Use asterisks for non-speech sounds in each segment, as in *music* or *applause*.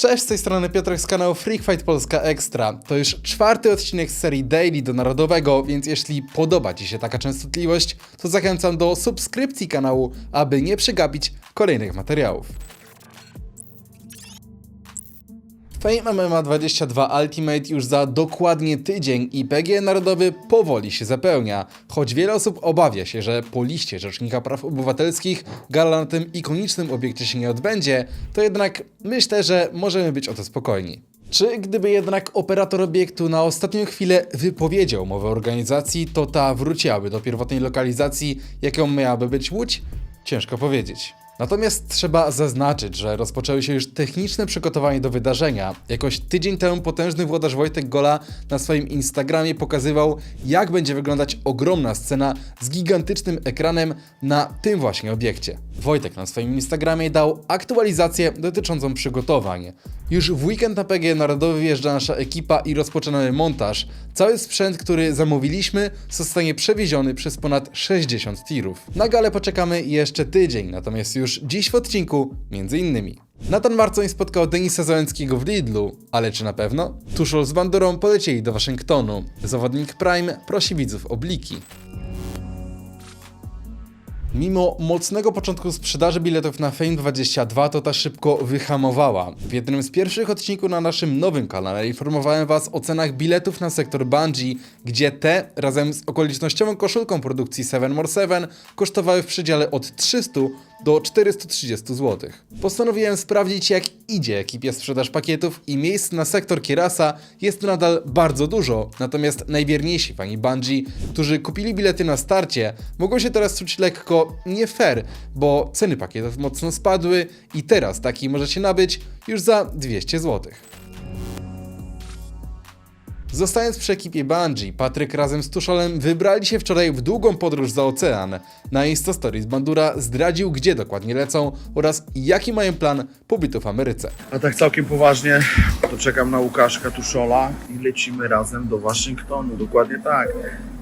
Cześć, z tej strony Piotrek z kanału Freak Fight Polska Extra. To już czwarty odcinek z serii Daily do Narodowego, więc jeśli podoba Ci się taka częstotliwość, to zachęcam do subskrypcji kanału, aby nie przegapić kolejnych materiałów. Fame MMA 22 Ultimate już za dokładnie tydzień i PG Narodowy powoli się zapełnia. Choć wiele osób obawia się, że po liście Rzecznika Praw Obywatelskich gala na tym ikonicznym obiekcie się nie odbędzie, to jednak myślę, że możemy być o to spokojni. Czy gdyby jednak operator obiektu na ostatnią chwilę wypowiedział umowę organizacji, to ta wróciłaby do pierwotnej lokalizacji, jaką miałaby być Łódź? Ciężko powiedzieć. Natomiast trzeba zaznaczyć, że rozpoczęły się już techniczne przygotowania do wydarzenia. Jakoś tydzień temu potężny włodarz Wojtek Gola na swoim Instagramie pokazywał, jak będzie wyglądać ogromna scena z gigantycznym ekranem na tym właśnie obiekcie. Wojtek na swoim Instagramie dał aktualizację dotyczącą przygotowań. Już w weekend na PG Narodowy wjeżdża nasza ekipa i rozpoczynamy montaż. Cały sprzęt, który zamówiliśmy, zostanie przewieziony przez ponad 60 tirów. Na galę poczekamy jeszcze tydzień, natomiast już dziś w odcinku, między innymi. Natan Marcoń spotkał Denisa Załęckiego w Lidlu, ale czy na pewno? Tuszol z Bandurą polecieli do Waszyngtonu. Zawodnik Prime prosi widzów o bliki. Mimo mocnego początku sprzedaży biletów na Fame 22, to ta szybko wyhamowała. W jednym z pierwszych odcinków na naszym nowym kanale informowałem Was o cenach biletów na sektor Bungie, gdzie te razem z okolicznościową koszulką produkcji 7 More 7 kosztowały w przedziale od 300 do 430 zł. Postanowiłem sprawdzić jak idzie ekipie sprzedaż pakietów i miejsc na sektor Kierasa jest nadal bardzo dużo, natomiast najwierniejsi fani Bungie, którzy kupili bilety na starcie, mogą się teraz czuć lekko nie fair, bo ceny pakietów mocno spadły i teraz taki możecie nabyć już za 200 zł. Zostając przy ekipie Bungie, Patryk razem z Tuszolem wybrali się wczoraj w długą podróż za ocean. Na Insta Stories Bandura zdradził, gdzie dokładnie lecą oraz jaki mają plan pobytu w Ameryce. A tak całkiem poważnie, to czekam na Łukaszka Tuszola i lecimy razem do Waszyngtonu. Dokładnie tak.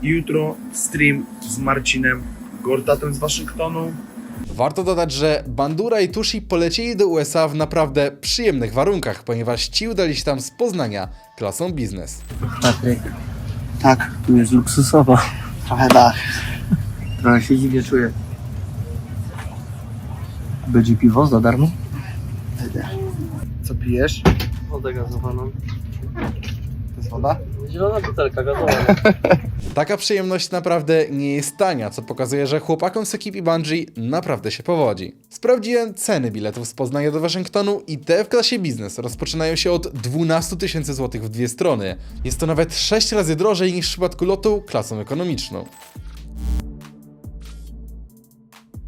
Jutro stream z Marcinem Gortatem z Waszyngtonu. Warto dodać, że Bandura i Tushi polecieli do USA w naprawdę przyjemnych warunkach, ponieważ ci udali się tam z Poznania klasą biznes. Patryk, Tak, tu jest luksusowo. trochę tak. Trochę się dziwnie czuję. Będzie piwo za darmo? Co pijesz? Wodę gazowaną. Woda? Zielona butelka gazowana. *laughs* Taka przyjemność naprawdę nie jest tania, co pokazuje, że chłopakom z ekipy Bungie naprawdę się powodzi. Sprawdziłem ceny biletów z Poznania do Waszyngtonu i te w klasie biznes rozpoczynają się od 12 tysięcy złotych w dwie strony. Jest to nawet 6 razy drożej niż w przypadku lotu klasą ekonomiczną.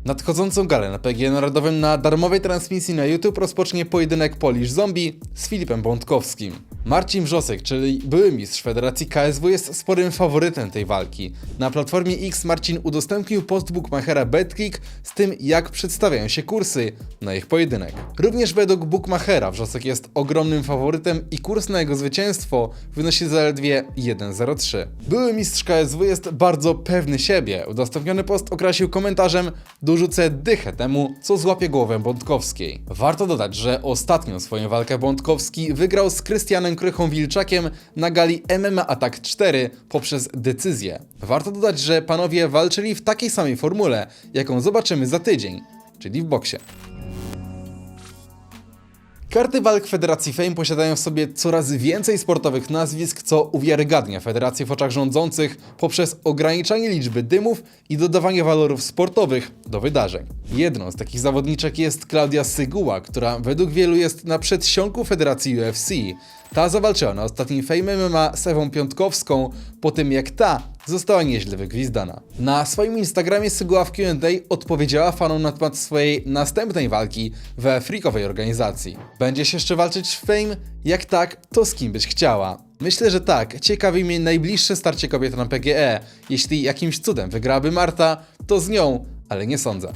Nadchodzącą galę na PG Narodowym na darmowej transmisji na YouTube rozpocznie pojedynek Polish Zombie z Filipem Bątkowskim. Marcin Wrzosek, czyli były mistrz Federacji KSW jest sporym faworytem tej walki. Na platformie X Marcin udostępnił post bookmachera BetClick z tym jak przedstawiają się kursy na ich pojedynek. Również według bookmachera Wrzosek jest ogromnym faworytem i kurs na jego zwycięstwo wynosi zaledwie 1,03. Były mistrz KSW jest bardzo pewny siebie. Udostępniony post okrasił komentarzem dorzucę dychę temu, co złapie głowę Bątkowskiej. Warto dodać, że ostatnią swoją walkę Bątkowski wygrał z Krystianem Krychą Wilczakiem na gali MMA Attack 4 poprzez decyzję. Warto dodać, że panowie walczyli w takiej samej formule, jaką zobaczymy za tydzień, czyli w boksie. Karty walk Federacji Fame posiadają w sobie coraz więcej sportowych nazwisk, co uwiarygadnia federację w oczach rządzących poprzez ograniczanie liczby dymów i dodawanie walorów sportowych do wydarzeń. Jedną z takich zawodniczek jest Klaudia Syguła, która według wielu jest na przedsionku Federacji UFC. Ta zawalczyła na ostatnim Fame MMA z Ewą Piątkowską po tym jak ta została nieźle wygwizdana. Na swoim Instagramie Syguła w Q&A odpowiedziała fanom na temat swojej następnej walki we freakowej organizacji. Będziesz jeszcze walczyć w Fame? Jak tak, to z kim byś chciała? Myślę, że tak. Ciekawi mnie najbliższe starcie kobiet na PGE. Jeśli jakimś cudem wygrałaby Marta, to z nią, ale nie sądzę.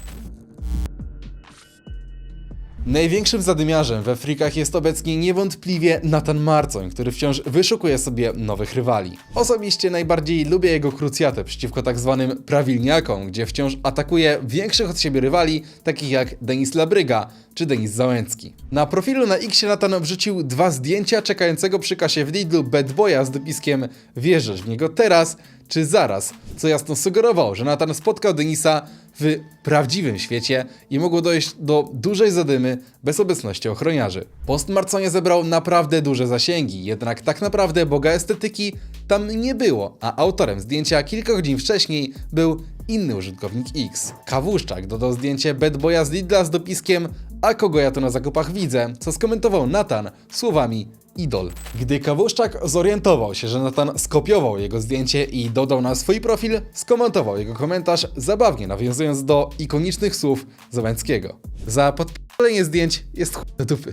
Największym zadymiarzem we frikach jest obecnie niewątpliwie Nathan Marcoń, który wciąż wyszukuje sobie nowych rywali. Osobiście najbardziej lubię jego krucjatę przeciwko tak zwanym prawilniakom, gdzie wciąż atakuje większych od siebie rywali, takich jak Denis Labryga czy Denis Załęcki. Na profilu na X Nathan wrzucił dwa zdjęcia czekającego przy kasie w Lidlu Bad Boya z dopiskiem Wierzysz w niego teraz czy zaraz, co jasno sugerowało, że Nathan spotkał Denisa w prawdziwym świecie i mogło dojść do dużej zadymy bez obecności ochroniarzy. Post Marconia zebrał naprawdę duże zasięgi, jednak tak naprawdę boga estetyki tam nie było, a autorem zdjęcia kilka godzin wcześniej był inny użytkownik X. Kawuszczak dodał zdjęcie Bad Boya z Lidla z dopiskiem a kogo ja tu na zakupach widzę, co skomentował Nathan słowami idol. Gdy Kawuszczak zorientował się, że Nathan skopiował jego zdjęcie i dodał na swój profil, skomentował jego komentarz, zabawnie nawiązując do ikonicznych słów Załęckiego. Za podpalenie zdjęć jest chuj dupy.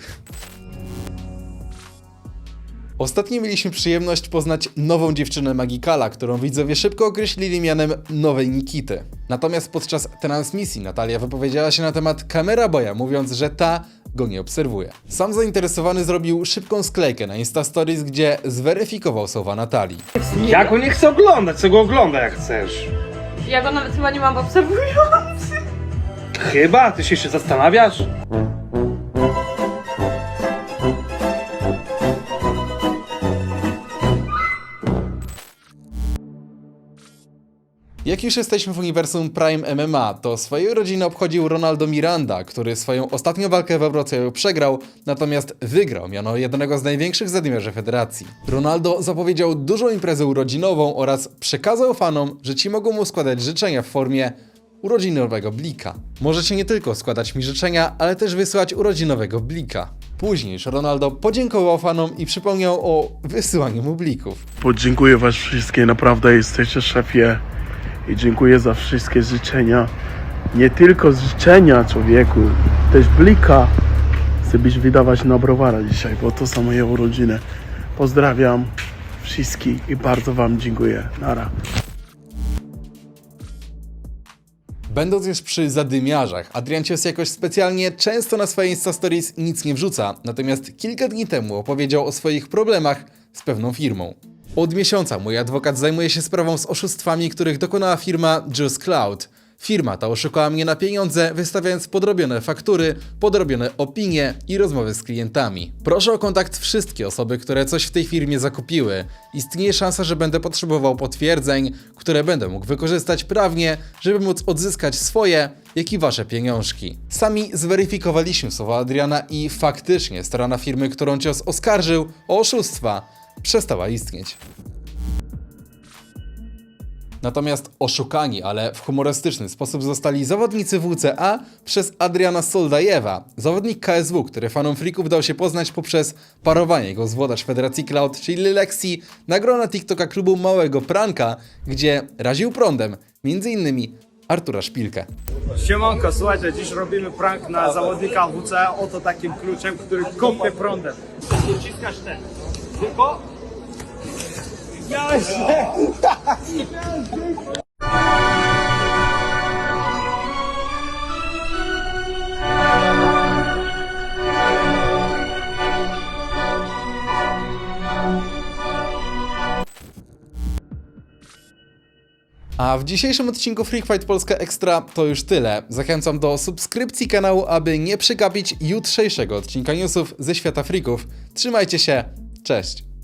Ostatnio mieliśmy przyjemność poznać nową dziewczynę Magikala, którą widzowie szybko określili mianem nowej Nikity. Natomiast podczas transmisji Natalia wypowiedziała się na temat kamera boja, mówiąc, że ta go nie obserwuje. Sam zainteresowany zrobił szybką sklejkę na Insta Stories, gdzie zweryfikował słowa Natalii. Ja go nie chcę oglądać, co go ogląda jak chcesz. Ja go nawet chyba nie mam obserwujący. Chyba? Ty się jeszcze zastanawiasz? Jak już jesteśmy w uniwersum Prime MMA, to swoje urodziny obchodził Ronaldo Miranda, który swoją ostatnią walkę w Wrocławiu przegrał, natomiast wygrał miano jednego z największych zadymiarzy federacji. Ronaldo zapowiedział dużą imprezę urodzinową oraz przekazał fanom, że ci mogą mu składać życzenia w formie urodzinowego blika. Możecie nie tylko składać mi życzenia, ale też wysłać urodzinowego blika. Później Ronaldo podziękował fanom i przypomniał o wysyłaniu mu blików. Podziękuję was wszystkie, naprawdę jesteście szefie i dziękuję za wszystkie życzenia. Nie tylko życzenia człowieku, też blika. Chcę wydawać na browara dzisiaj, bo to są moje urodziny. Pozdrawiam wszystkich i bardzo wam dziękuję. Nara. Będąc już przy zadymiarzach, Adrian Cios jakoś specjalnie często na swoje Insta Stories nic nie wrzuca, natomiast kilka dni temu opowiedział o swoich problemach z pewną firmą. Od miesiąca mój adwokat zajmuje się sprawą z oszustwami, których dokonała firma Juice Cloud. Firma ta oszukała mnie na pieniądze, wystawiając podrobione faktury, podrobione opinie i rozmowy z klientami. Proszę o kontakt wszystkie osoby, które coś w tej firmie zakupiły. Istnieje szansa, że będę potrzebował potwierdzeń, które będę mógł wykorzystać prawnie, żeby móc odzyskać swoje, jak i wasze pieniążki. Sami zweryfikowaliśmy słowa Adriana i faktycznie strona firmy, którą cios oskarżył o oszustwa, przestała istnieć. Natomiast oszukani, ale w humorystyczny sposób zostali zawodnicy WCA przez Adriana Soldajewa, zawodnik KSW, który fanom freaków dał się poznać poprzez parowanie go z włodarz Federacji Cloud, czyli Lexi, na TikToka klubu Małego Pranka, gdzie raził prądem, między innymi Artura Szpilkę. Siemanko, słuchajcie, dziś robimy prank na zawodnika WC oto takim kluczem, który kopie prądem. Wciskasz ten. Tylko... A w dzisiejszym odcinku Freak Fight Polska Extra to już tyle. Zachęcam do subskrypcji kanału, aby nie przegapić jutrzejszego odcinka newsów ze świata freaków. Trzymajcie się, cześć!